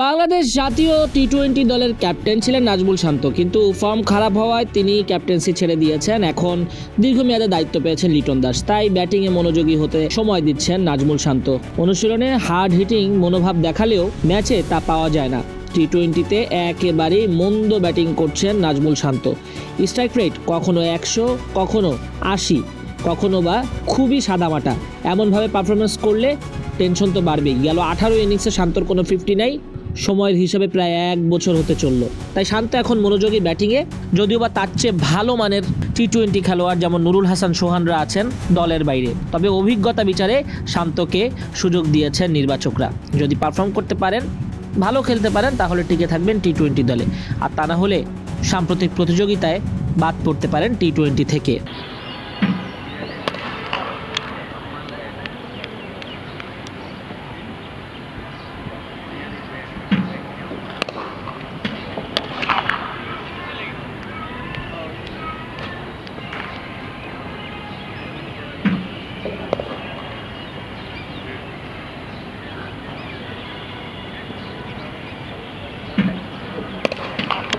বাংলাদেশ জাতীয় T twenty দলের captain ছিলেন নাজমুল শান্ত, কিন্তু ফর্ম খারাপ হওয়ায় তিনি ক্যাপ্টেন্সি ছেড়ে দিয়েছেন। এখন দীর্ঘমেয়াদে দায়িত্ব পেয়েছেন লিটন দাস, তাই ব্যাটিংয়ে মনোযোগী হতে সময় দিচ্ছেন নাজমুল শান্ত। অনুশীলনে হার্ড হিটিং মনোভাব দেখালেও ম্যাচে তা পাওয়া যায় না। টি টোয়েন্টিতে একেবারেই মন্দ ব্যাটিং করছেন নাজমুল শান্ত। স্ট্রাইক রেট কখনো একশো, কখনো আশি, কখনো বা খুবই সাদামাটা। এমনভাবে পারফরমেন্স করলে টেনশন তো বাড়বেই। গেল আঠারো ইনিংসে শান্তর কোনো ফিফটি নাই। সময়ের হিসাবে প্রায় এক বছর হতে চলল। তাই শান্ত এখন মনোযোগী ব্যাটিংয়ে, যদিও বা তার চেয়ে ভালো মানের টি টোয়েন্টি খেলোয়াড় যেমন নুরুল হাসান সোহানরা আছেন দলের বাইরে, তবে অভিজ্ঞতা বিচারে শান্তকে সুযোগ দিয়েছেন নির্বাচকরা। যদি পারফর্ম করতে পারেন, ভালো খেলতে পারেন, তাহলে টিকে থাকবেন টি টোয়েন্টি দলে। আর তা না হলে সাম্প্রতিক প্রতিযোগিতায় বাদ পড়তে পারেন টি টোয়েন্টি থেকে।